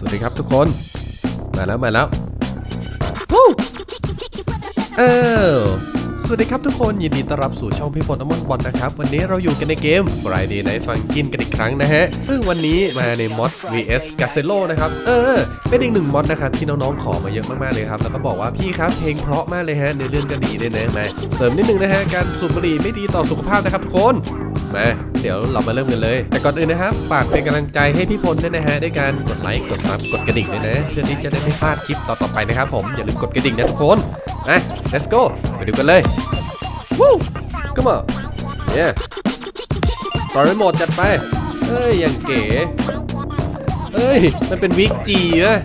สวัสดีครับทุกคน มาแล้วมาแล้ววู้เออสวัสดีครับทุกคนยินดีต้อนรับสู่ช่องพี่พลอมอนบอลนะครับ วันนี้เราอยู่กันในเกม Friday Night Funkin กันอีกครั้งนะฮะ ซึ่งวันนี้มาในมอด vs g a z e l o นะครับ เออ เป็นอีกหนึ่งมอดนะครับ ที่น้องๆขอมาเยอะมากๆเลยครับ แล้วก็บอกว่าพี่ครับเพลงเพราะมากเลยฮะเนื้อเรื่องก็ดีด้วยนะมาเสริมนิดนึงนะฮะการสูบบุหรี่ไม่ดีต่อสุขภาพนะครับทุกคน มาเดี๋ยวเรามาเริ่มกันเลย แต่ก่อนอื่นนะครับฝากเป็นกำลังใจให้พี่พลด้วยนะฮะด้วยการกดไลค์กดซับกดกระดิ่งด้วยนะเพื่อที่จะได้ไม่พลาดคลิปต่อๆไปนะครับผมอย่าลืมกดกระดิ่งนะทุกคนอะ let's go ไปดูกันเลยวู้ come on yeah story mode จัดไปเอ้ยอย่างเก๋เอ้ยมันเป็นวิกจีนะ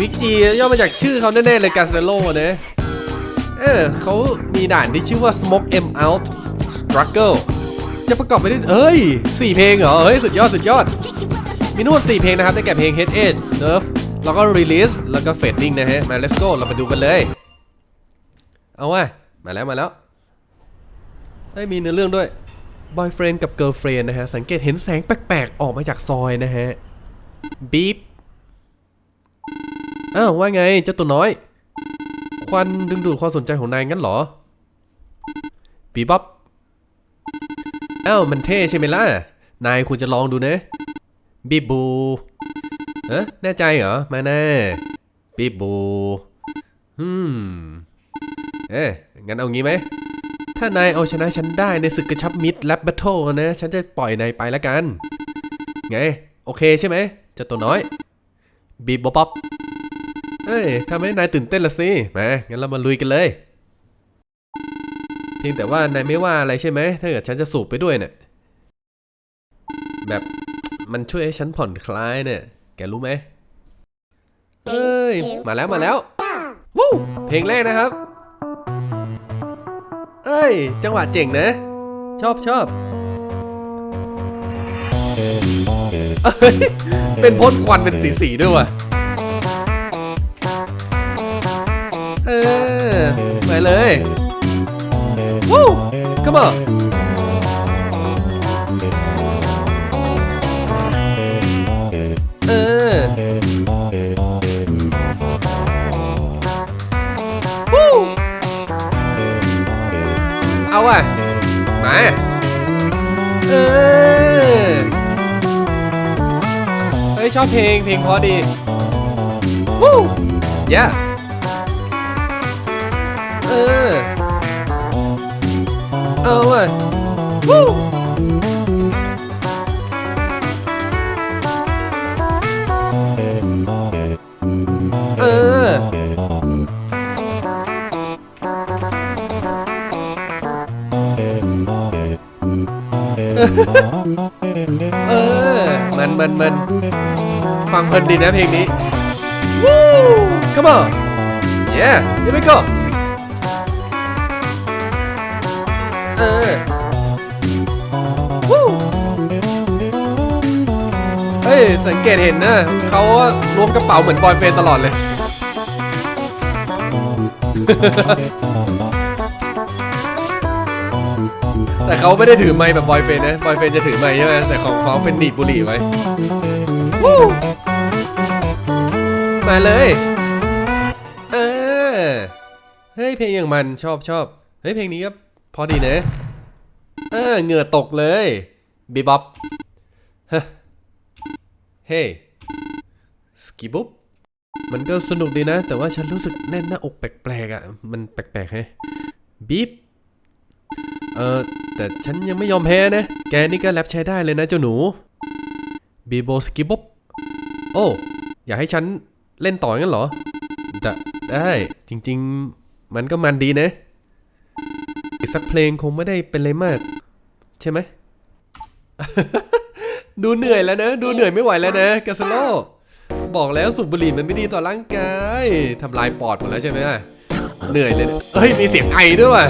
วิกจีย่อมาจากชื่อเขาแน่ๆเลยกาเซโลนะเออเขามีด่านที่ชื่อว่า smoke em out struggle จะประกอบไปด้วยเอ้ยสี่เพลงเหรอ เฮ้ย สุดยอด สุดยอด มีทั้งหมด 4 เพลงนะครับ ได้แก่เพลง Head Edge Nerve แล้วก็ Release แล้วก็ Fading นะฮะ มา let's go เราไปดูกันเลย เอาว่ะ มาแล้วมาแล้วเอ้มีเนื้อเรื่องด้วย boyfriend กับ girlfriend นะฮะ สังเกตเห็นแสงแปลกๆ ออกมาจากซอยนะฮะบีบอ้าวว่าไงเจ้าตัวน้อย ควันดึงดูดความสนใจของนายงั้นเหรอบีบ๊อบ อ้าวมันเท่ใช่ไหมล่ะ นายควรจะลองดูนะบีบูเอ๊ะแน่ใจเหรอ มาแน่บีบูอืมเอ๊ะงั้นเอางี้ไหม ถ้านายเอาชนะฉันได้ในศึกกระชับมิตรแลบแบทเทิลนะ ฉันจะปล่อยนายไปแล้วกัน ไง โอเคใช่ไหมเจ้าตัวน้อยบีบบ๊อบเฮ้ยทำให้นายตื่นเต้นละสิ มา งั้นเรามาลุยกันเลย พียงแต่ว่านายไม่ว่าอะไรใช่ไหม ถ้าเกิดฉันจะสูบไปด้วยเนี่ย แบบมันช่วยให้ฉันผ่อนคลายเนี่ย แกรู้ไหมเอ้ย มาแล้วมาแล้ววู้เพลงแรกนะครับ เอ้ย จังหวะเจ๋งนะ ชอบชอบเอ้ยเป็นพ่นควันเป็นสีสีๆด้วยว่ะ เออ ไปเลย วู้ come on เออวู้เอาอะมาเออ เฮ้ยชอบเพลงเพลงเพราะดีวู้ย่าเออเอาอะวู้เออเออมันมันมันฟังเพลินดีนะเพลงนี้วู้ come on yeah here we go เออวู้เฮ้ย สังเกตเห็นนะเขาล้วงกระเป๋าเหมือนบอยเฟนตลอดเลย แต่เขาไม่ได้ถือไม้แบบบอยเฟนนะ บอยเฟนจะถือไม้ใช่ไหมแต่ของเขาเป็นหนีบบุหรี่ไว้มาเลย เออ เฮ้ย เพลงอย่างมันชอบชอบ เฮ้ย เพลงนี้ก็ พอดีเนะเออเหงื่อตกเลยบีบ๊อบฮะเฮ้สกิบุ๊บมันก็สนุกดีนะ แต่ว่าฉันรู้สึกแน่นหน้าอกแปลกๆอะ มันแปลกๆแฮะบีบเออแต่ฉันยังไม่ยอมแพ้นะ แกนี่ก็แรปใช้ได้เลยนะเจ้าหนูบีโบสกิบุ๊บโอ้อยากให้ฉันเล่นต่องั้นเหรอ ไดได้จริง ๆ มันก็มันดีนะ สักเพลงคงไม่ได้เป็นอะไรมาก ใช่ไหม ดูเหนื่อยแล้วนะ ดูเหนื่อยไม่ไหวแล้วนะกาสโลบอกแล้วสูบบุหรี่มันไม่ดีต่อร่างกายทำลายปอดหมดแล้วใช่ไหมเหนื่อยเลยนะเฮ้ย มีเสียงไอด้วยว่ะ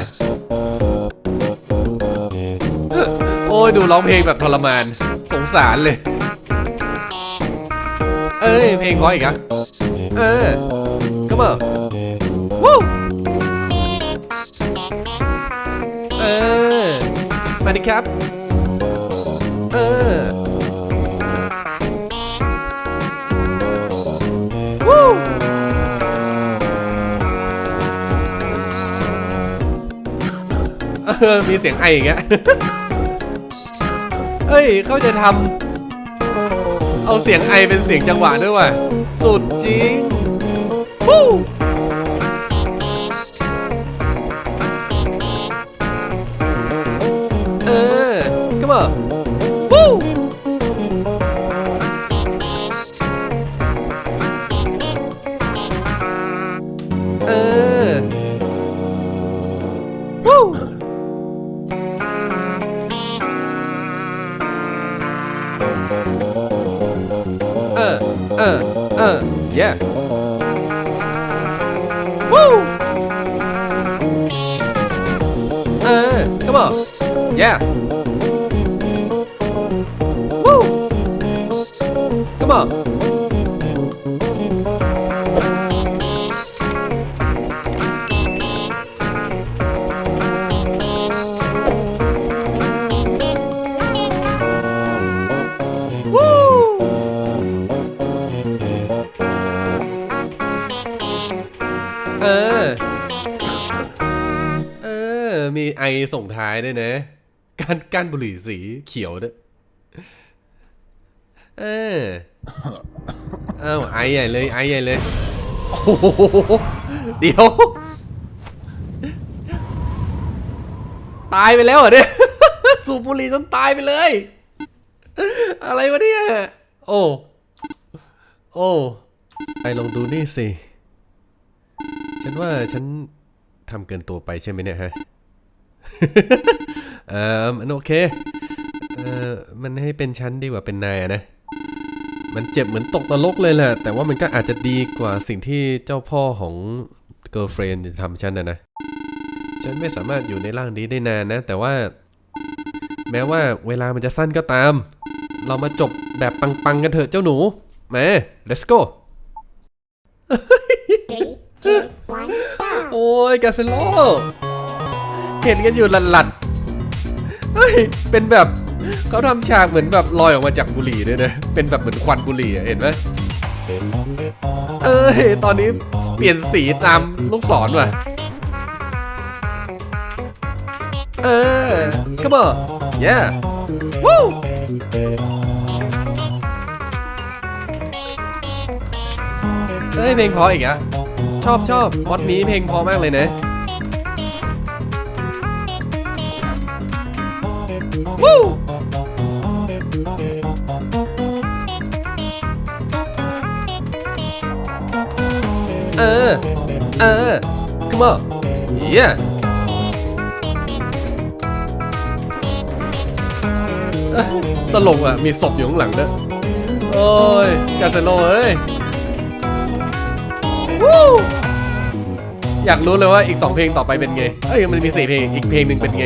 โอ้ยดูร้องเพลงแบบทรมาน สงสารเลย เอ้ย เพลงเพราะอีกอะเออ come on วู้ ดิครับเออ มีเสียงไออย่างเงี้ยเฮ้ย เขาจะทำเอาเสียงไอเป็นเสียงจังหวะด้วยว่ะ สุดจริง Woo! วู้ ส่งท้ายด้วยนะ การการบุหรี่สีเขียวด้วยเออเอ้าไอใหญ่เลยไอใหญ่เลยโอ้โหเดี๋ยว ตายไปแล้วเหรอเนี่ยสูบบุหรี่จนตายไปเลย อะไรวะเนี่ยโอ้โอ้ไปลองดูนี่สิ ฉันว่าฉันทำเกินตัวไปใช่ไหมเนี่ยฮะ เออมันโอเค เออมันให้เป็นฉันดีกว่าเป็นนายอะนะ มันเจ็บเหมือนตกนรกเลยแหละ แต่ว่ามันก็อาจจะดีกว่าสิ่งที่เจ้าพ่อของ girlfriend จะทำฉันนะนะ ฉันไม่สามารถอยู่ในร่างนี้ได้นานนะ แต่ว่า แม้ว่าเวลามันจะสั้นก็ตาม เรามาจบแบบปังๆกันเถอะเจ้าหนูมา let's go Three, two, one, go! โอ้ยกาเซโล เห็นกันอยู่หลัดๆเฮ้ยเป็นแบบเขาทำฉากเหมือนแบบลอยออกมาจากบุหรี่ด้วยนะเป็นแบบเหมือนควันบุหรี่อะเห็นไหมเอ้ยตอนนี้เปลี่ยนสีตามลูกศรว่ะเออ come on yeah woo เอ้ยเพลงเพราะอีกอะชอบชอบมอดนี้เพลงเพราะมากเลยนะ วู้เออ เออ come on yeah เอ้ยตลกอะ มีศพอยู่ข้างหลังด้วยโอ้ย กาเซโลเอ้ยวู้อยากรู้เลยว่าอีก 2 เพลงต่อไปเป็นไง เอ้ย มันมี 4 เพลง อีกเพลงหนึ่งเป็นไง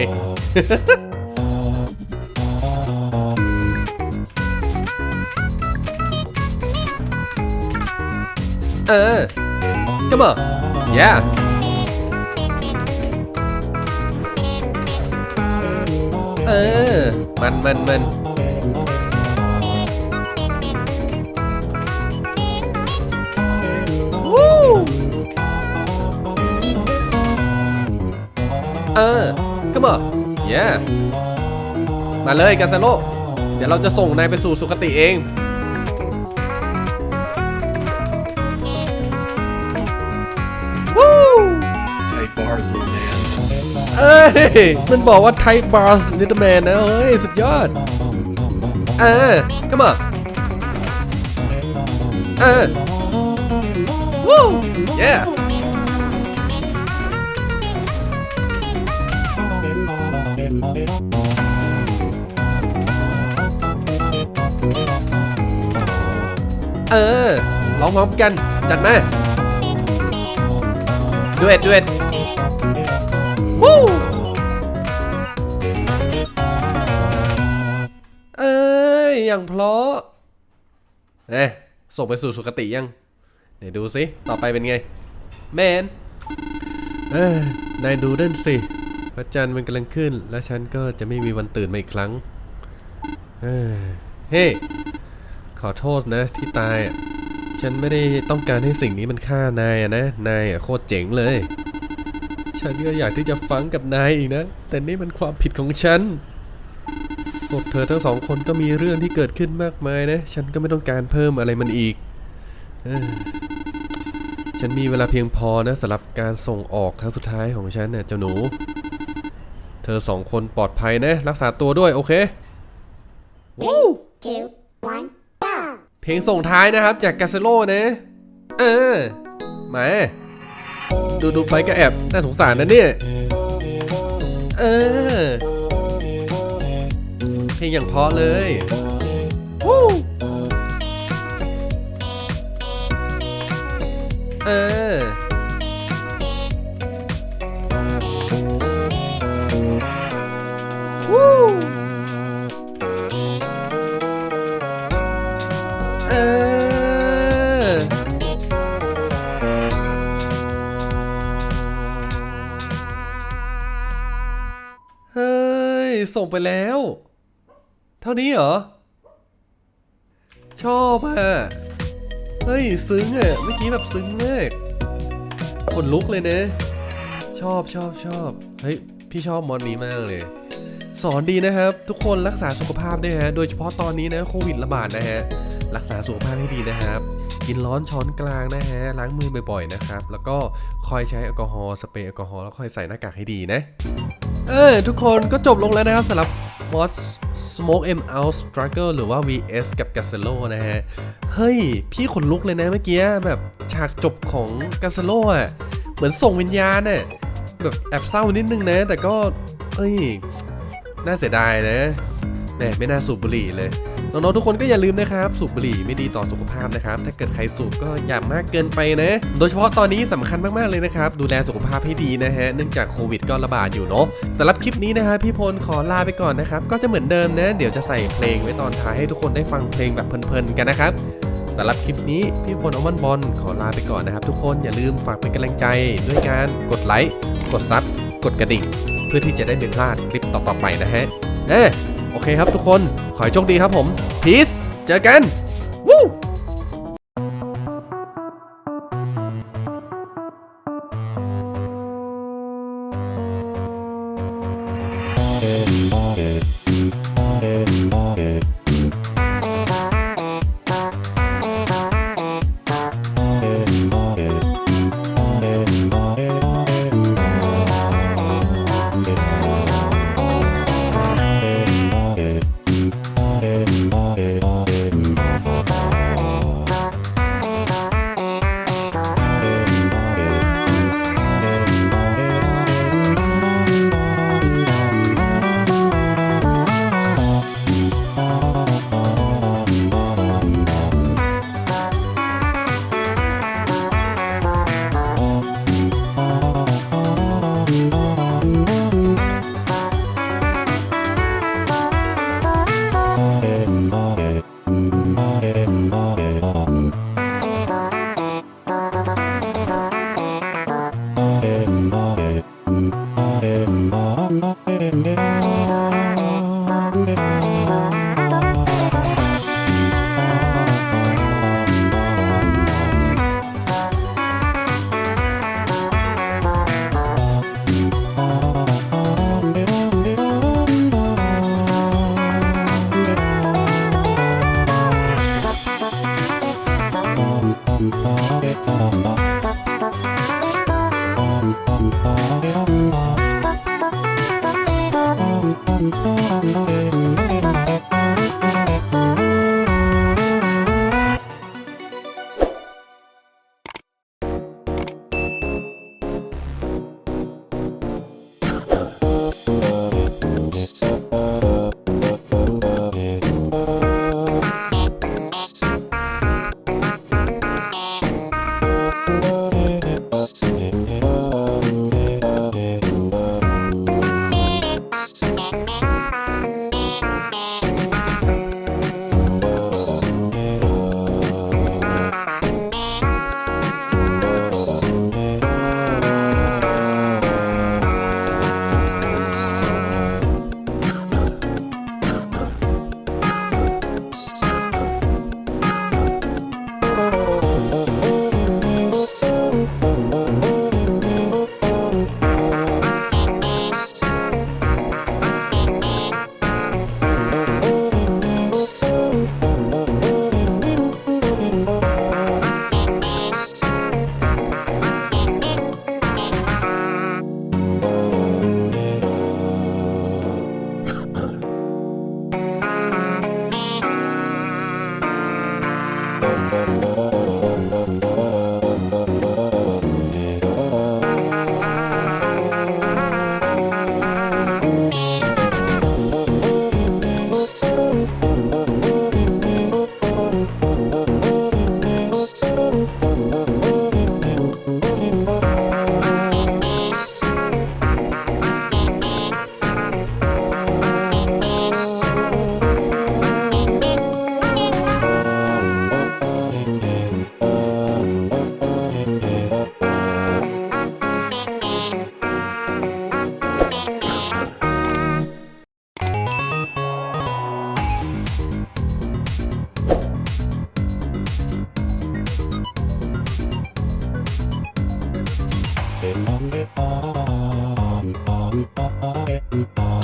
เออ come on yeah เออ มันมันมันวู้เออ come on yeah มาเลยกาซาโล เดี๋ยวเราจะส่งนายไปสู่สุคติเอง เอ้ย มันบอกว่า Type Bars Little Man นะเฮ้ย สุดยอด เออ come on เออ วู้ yeah เออ ร้องพร้อมกัน จัดมาดูเอ็ดดูเอ็ด วู้เอ้ยอย่างเพราะเอ๊ะส่งไปสู่สุคติยัง เดี๋ยวดูสิ ต่อไปเป็นไง แมน เอ้ยนายดูนั่นสิ พระจันทร์มันกำลังขึ้น และฉันก็จะไม่มีวันตื่นมาอีกครั้ง เอ้ยเฮ้ ขอโทษนะที่ตายอะฉันไม่ได้ต้องการให้สิ่งนี้มันฆ่านายอะนะ นายอะโคตรเจ๋งเลย ฉันก็อยากที่จะฟังกับนายอีกนะ แต่นี่มันความผิดของฉันพวกเธอทั้งสองคนก็มีเรื่องที่เกิดขึ้นมากมายนะ ฉันก็ไม่ต้องการเพิ่มอะไรมันอีกเออฉันมีเวลาเพียงพอนะสำหรับการส่งออกครั้งสุดท้ายของฉันเนี่ยเจ้าหนู เธอสองคนปลอดภัยนะ รักษาตัวด้วยโอเคว้าว two, one, go! เพลงส่งท้ายนะครับจากกาเซโลนะ เออ มา ดูดูไปก็แอบน่าสงสารนะเนี่ย เออ เพลงอย่างเพราะเลยวู้เออวู้ ส่งไปแล้ว เท่านี้เหรอ ชอบอะ เฮ้ย ซึ้งอะ เมื่อกี้แบบซึ้งมากขนลุกเลยนะ ชอบชอบชอบ เฮ้ย พี่ชอบมอนนี้มากเลย สอนดีนะครับ ทุกคนรักษาสุขภาพด้วยฮะ โดยเฉพาะตอนนี้นะโควิดระบาดนะฮะ รักษาสุขภาพให้ดีนะครับกินร้อนช้อนกลางนะฮะ ล้างมือบ่อยๆนะครับ แล้วก็คอยใช้แอลกอฮอล์สเปรย์แอลกอฮอล์แล้วคอยใส่หน้ากากให้ดีนะ เออทุกคนก็จบลงแล้วนะครับสำหรับ Mod Smoke M Out Struggle หรือว่า VS กับ g a s e l o นะฮะ เฮ้ย พี่ขนลุกเลยนะเมื่อกี้แบบฉากจบของ g a s e l o อะ เหมือนส่งวิญญาณเนี่ยแบบแอบเศร้านิดนึงนะ แต่ก็ เอ้ย น่าเสียดายนะแหมไม่น่าสูบบุหรี่เลย น้องๆทุกคนก็อย่าลืมนะครับสูบบุหรี่ไม่ดีต่อสุขภาพนะครับถ้าเกิดใครสูบก็อย่ามากเกินไปนะ โดยเฉพาะตอนนี้สำคัญมากๆเลยนะครับดูแลสุขภาพให้ดีนะฮะเนื่องจากโควิดก็ระบาดอยู่เนาะสำหรับคลิปนี้นะฮะพี่พลขอลาไปก่อนนะครับก็จะเหมือนเดิมนะเดี๋ยวจะใส่เพลงไว้ตอนท้ายให้ทุกคนได้ฟังเพลงแบบเพลินๆกันนะครับสำหรับคลิปนี้พี่พลอมันบอลขอลาไปก่อนนะครับ ทุกคนอย่าลืมฝากเป็นกำลังใจ ด้วยการกดไลค์กดซับกดกระดิ่ง เพื่อที่จะได้ไม่พลาดคลิปต่อๆไปนะฮะเออ โอเคครับทุกคน ขอให้โชคดีครับผมพีซเจอกัน 歌え歌え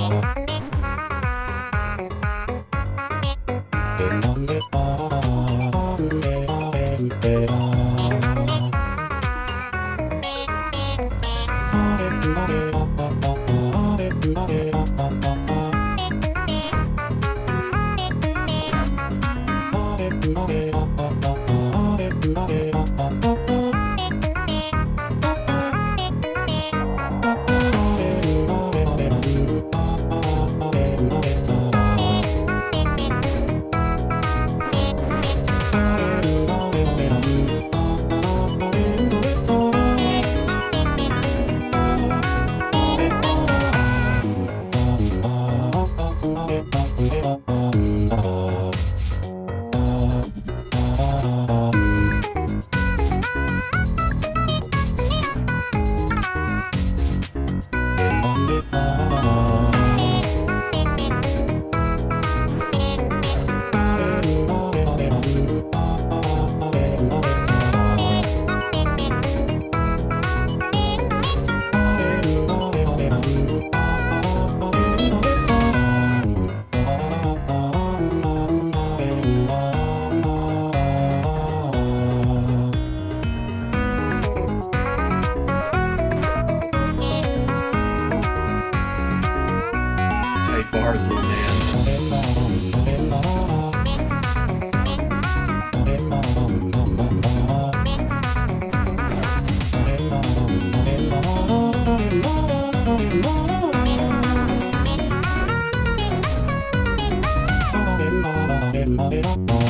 Bye.